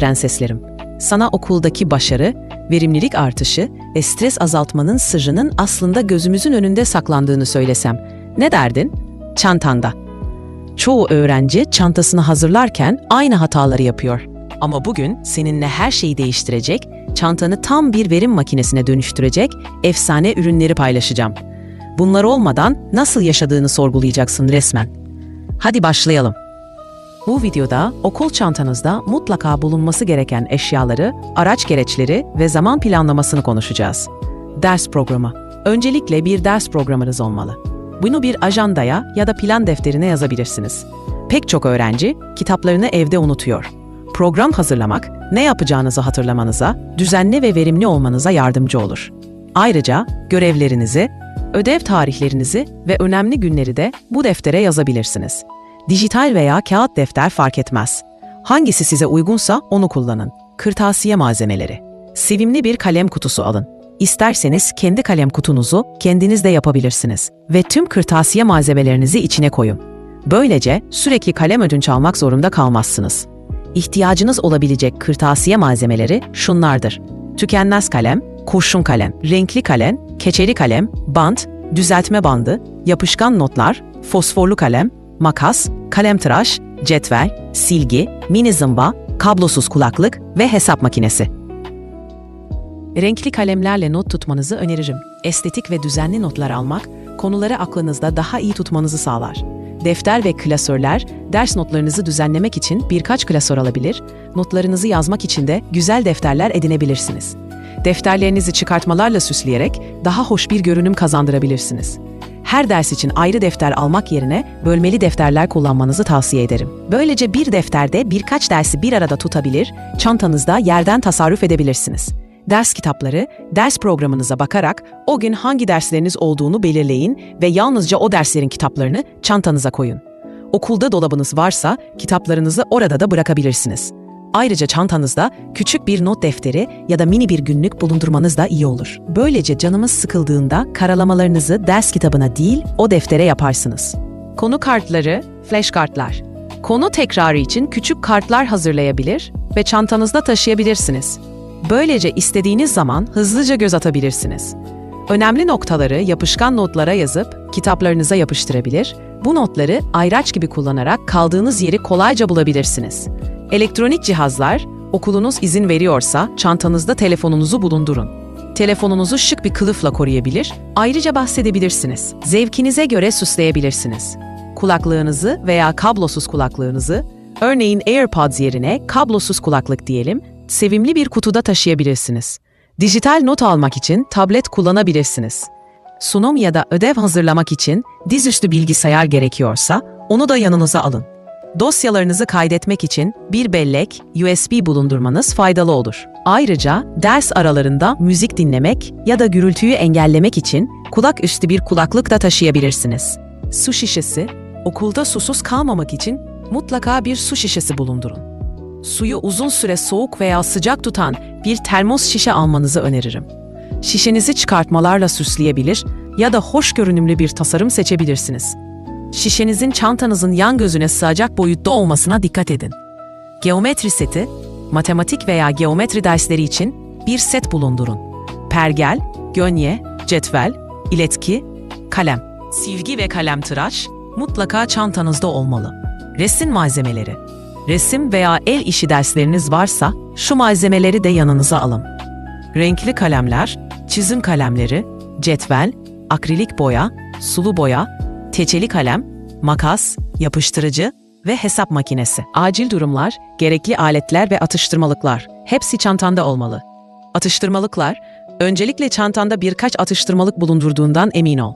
prenseslerim. Sana okuldaki başarı, verimlilik artışı ve stres azaltmanın sırrının aslında gözümüzün önünde saklandığını söylesem. Ne derdin? Çantanda. Çoğu öğrenci çantasını hazırlarken aynı hataları yapıyor. Ama bugün seninle her şeyi değiştirecek, çantanı tam bir verim makinesine dönüştürecek efsane ürünleri paylaşacağım. Bunlar olmadan nasıl yaşadığını sorgulayacaksın resmen. Hadi başlayalım. Bu videoda okul çantanızda mutlaka bulunması gereken eşyaları, araç gereçleri ve zaman planlamasını konuşacağız. Ders programı. Öncelikle bir ders programınız olmalı. Bunu bir ajandaya ya da plan defterine yazabilirsiniz. Pek çok öğrenci kitaplarını evde unutuyor. Program hazırlamak, ne yapacağınızı hatırlamanıza, düzenli ve verimli olmanıza yardımcı olur. Ayrıca görevlerinizi, ödev tarihlerinizi ve önemli günleri de bu deftere yazabilirsiniz. Dijital veya kağıt defter fark etmez. Hangisi size uygunsa onu kullanın. Kırtasiye malzemeleri. Sevimli bir kalem kutusu alın. İsterseniz kendi kalem kutunuzu kendiniz de yapabilirsiniz ve tüm kırtasiye malzemelerinizi içine koyun. Böylece sürekli kalem ödünç almak zorunda kalmazsınız. İhtiyacınız olabilecek kırtasiye malzemeleri şunlardır. Tükenmez kalem, kurşun kalem, renkli kalem, keçeli kalem, bant, düzeltme bandı, yapışkan notlar, fosforlu kalem, makas, kalem tıraş, cetvel, silgi, mini zımba, kablosuz kulaklık ve hesap makinesi. Renkli kalemlerle not tutmanızı öneririm. Estetik ve düzenli notlar almak, konuları aklınızda daha iyi tutmanızı sağlar. Defter ve klasörler, ders notlarınızı düzenlemek için birkaç klasör alabilir, notlarınızı yazmak için de güzel defterler edinebilirsiniz. Defterlerinizi çıkartmalarla süsleyerek daha hoş bir görünüm kazandırabilirsiniz. Her ders için ayrı defter almak yerine bölmeli defterler kullanmanızı tavsiye ederim. Böylece bir defterde birkaç dersi bir arada tutabilir, çantanızda yerden tasarruf edebilirsiniz. Ders kitapları, ders programınıza bakarak o gün hangi dersleriniz olduğunu belirleyin ve yalnızca o derslerin kitaplarını çantanıza koyun. Okulda dolabınız varsa kitaplarınızı orada da bırakabilirsiniz. Ayrıca çantanızda küçük bir not defteri ya da mini bir günlük bulundurmanız da iyi olur. Böylece canımız sıkıldığında karalamalarınızı ders kitabına değil o deftere yaparsınız. Konu kartları, flash kartlar. Konu tekrarı için küçük kartlar hazırlayabilir ve çantanızda taşıyabilirsiniz. Böylece istediğiniz zaman hızlıca göz atabilirsiniz. Önemli noktaları yapışkan notlara yazıp kitaplarınıza yapıştırabilir, bu notları ayraç gibi kullanarak kaldığınız yeri kolayca bulabilirsiniz. Elektronik cihazlar, okulunuz izin veriyorsa çantanızda telefonunuzu bulundurun. Telefonunuzu şık bir kılıfla koruyabilir, ayrıca bahsedebilirsiniz. Zevkinize göre süsleyebilirsiniz. Kulaklığınızı veya kablosuz kulaklığınızı, örneğin AirPods yerine kablosuz kulaklık diyelim, sevimli bir kutuda taşıyabilirsiniz. Dijital not almak için tablet kullanabilirsiniz. Sunum ya da ödev hazırlamak için dizüstü bilgisayar gerekiyorsa onu da yanınıza alın. Dosyalarınızı kaydetmek için bir bellek, USB bulundurmanız faydalı olur. Ayrıca ders aralarında müzik dinlemek ya da gürültüyü engellemek için kulak üstü bir kulaklık da taşıyabilirsiniz. Su şişesi, okulda susuz kalmamak için mutlaka bir su şişesi bulundurun. Suyu uzun süre soğuk veya sıcak tutan bir termos şişe almanızı öneririm. Şişenizi çıkartmalarla süsleyebilir ya da hoş görünümlü bir tasarım seçebilirsiniz. Şişenizin çantanızın yan gözüne sığacak boyutta olmasına dikkat edin. Geometri seti, matematik veya geometri dersleri için bir set bulundurun. Pergel, gönye, cetvel, iletki, kalem, silgi ve kalem tıraş mutlaka çantanızda olmalı. Resim malzemeleri. Resim veya el işi dersleriniz varsa şu malzemeleri de yanınıza alın. Renkli kalemler, çizim kalemleri, cetvel, akrilik boya, sulu boya, teçeli kalem, makas, yapıştırıcı ve hesap makinesi. Acil durumlar, gerekli aletler ve atıştırmalıklar hepsi çantanda olmalı. Atıştırmalıklar, öncelikle çantanda birkaç atıştırmalık bulundurduğundan emin ol.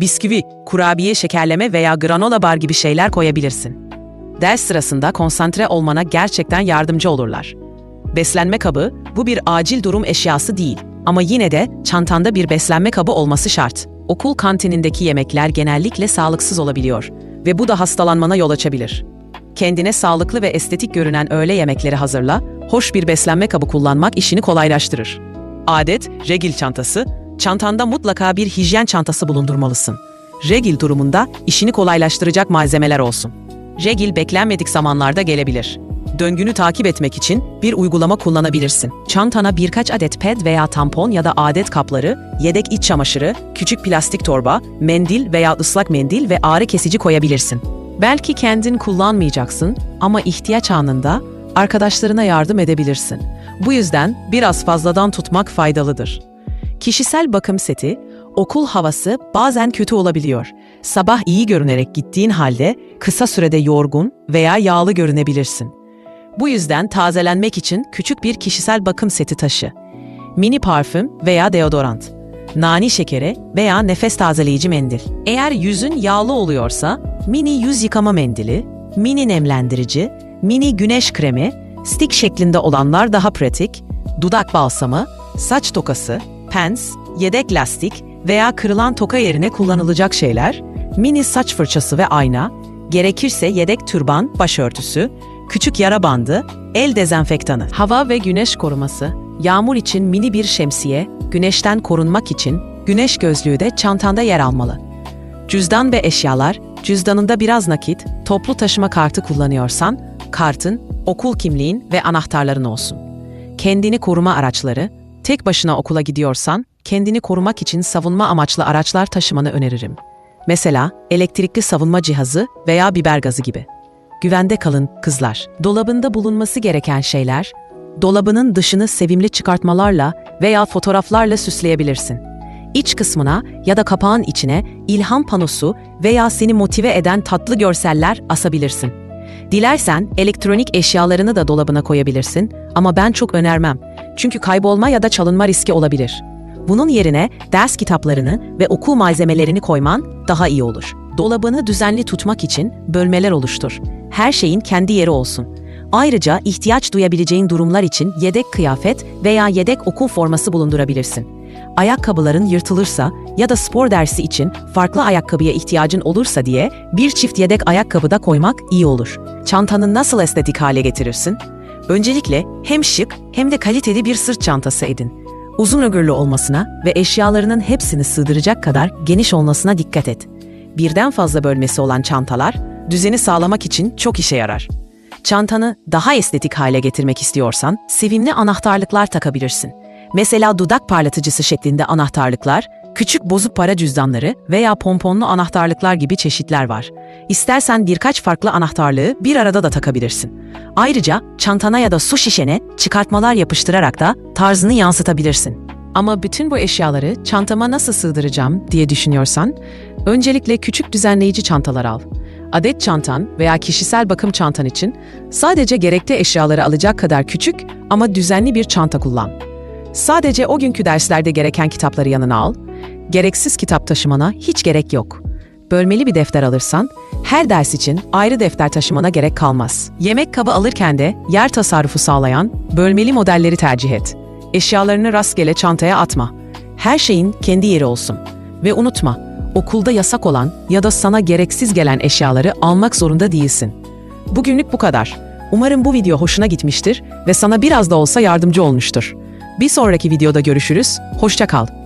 Bisküvi, kurabiye, şekerleme veya granola bar gibi şeyler koyabilirsin. Ders sırasında konsantre olmana gerçekten yardımcı olurlar. Beslenme kabı, bu bir acil durum eşyası değil ama yine de çantanda bir beslenme kabı olması şart. Okul kantinindeki yemekler genellikle sağlıksız olabiliyor ve bu da hastalanmana yol açabilir. Kendine sağlıklı ve estetik görünen öğle yemekleri hazırla, hoş bir beslenme kabı kullanmak işini kolaylaştırır. Adet, regil çantası, çantanda mutlaka bir hijyen çantası bulundurmalısın. Regil durumunda işini kolaylaştıracak malzemeler olsun. Regil beklenmedik zamanlarda gelebilir. Döngünü takip etmek için bir uygulama kullanabilirsin. Çantana birkaç adet ped veya tampon ya da adet kapları, yedek iç çamaşırı, küçük plastik torba, mendil veya ıslak mendil ve ağrı kesici koyabilirsin. Belki kendin kullanmayacaksın ama ihtiyaç anında arkadaşlarına yardım edebilirsin. Bu yüzden biraz fazladan tutmak faydalıdır. Kişisel bakım seti, okul havası bazen kötü olabiliyor. Sabah iyi görünerek gittiğin halde kısa sürede yorgun veya yağlı görünebilirsin. Bu yüzden tazelenmek için küçük bir kişisel bakım seti taşı. Mini parfüm veya deodorant. Nani şekeri veya nefes tazeleyici mendil. Eğer yüzün yağlı oluyorsa mini yüz yıkama mendili, mini nemlendirici, mini güneş kremi, stick şeklinde olanlar daha pratik, dudak balsamı, saç tokası, pens, yedek lastik veya kırılan toka yerine kullanılacak şeyler, mini saç fırçası ve ayna, gerekirse yedek türban, başörtüsü, küçük yara bandı, el dezenfektanı, hava ve güneş koruması, yağmur için mini bir şemsiye, güneşten korunmak için güneş gözlüğü de çantanda yer almalı. Cüzdan ve eşyalar, cüzdanında biraz nakit, toplu taşıma kartı kullanıyorsan, kartın, okul kimliğin ve anahtarların olsun. Kendini koruma araçları, tek başına okula gidiyorsan, kendini korumak için savunma amaçlı araçlar taşımanı öneririm. Mesela elektrikli savunma cihazı veya biber gazı gibi. Güvende kalın kızlar. Dolabında bulunması gereken şeyler, dolabının dışını sevimli çıkartmalarla veya fotoğraflarla süsleyebilirsin. İç kısmına ya da kapağın içine ilham panosu veya seni motive eden tatlı görseller asabilirsin. Dilersen elektronik eşyalarını da dolabına koyabilirsin ama ben çok önermem. Çünkü kaybolma ya da çalınma riski olabilir. Bunun yerine ders kitaplarını ve okul malzemelerini koyman daha iyi olur. Dolabını düzenli tutmak için bölmeler oluştur. Her şeyin kendi yeri olsun. Ayrıca ihtiyaç duyabileceğin durumlar için yedek kıyafet veya yedek okul forması bulundurabilirsin. Ayakkabıların yırtılırsa ya da spor dersi için farklı ayakkabıya ihtiyacın olursa diye bir çift yedek ayakkabı da koymak iyi olur. Çantanı nasıl estetik hale getirirsin? Öncelikle hem şık hem de kaliteli bir sırt çantası edin. Uzun ömürlü olmasına ve eşyalarının hepsini sığdıracak kadar geniş olmasına dikkat et. Birden fazla bölmesi olan çantalar düzeni sağlamak için çok işe yarar. Çantanı daha estetik hale getirmek istiyorsan sevimli anahtarlıklar takabilirsin. Mesela dudak parlatıcısı şeklinde anahtarlıklar, küçük bozuk para cüzdanları veya pomponlu anahtarlıklar gibi çeşitler var. İstersen birkaç farklı anahtarlığı bir arada da takabilirsin. Ayrıca çantana ya da su şişene çıkartmalar yapıştırarak da tarzını yansıtabilirsin. Ama bütün bu eşyaları çantama nasıl sığdıracağım diye düşünüyorsan, öncelikle küçük düzenleyici çantalar al. Adet çantan veya kişisel bakım çantan için sadece gerekli eşyaları alacak kadar küçük ama düzenli bir çanta kullan. Sadece o günkü derslerde gereken kitapları yanına al. Gereksiz kitap taşımana hiç gerek yok. Bölmeli bir defter alırsan, her ders için ayrı defter taşımana gerek kalmaz. Yemek kabı alırken de yer tasarrufu sağlayan bölmeli modelleri tercih et. Eşyalarını rastgele çantaya atma. Her şeyin kendi yeri olsun. Ve unutma, okulda yasak olan ya da sana gereksiz gelen eşyaları almak zorunda değilsin. Bugünlük bu kadar. Umarım bu video hoşuna gitmiştir ve sana biraz da olsa yardımcı olmuştur. Bir sonraki videoda görüşürüz, hoşça kal.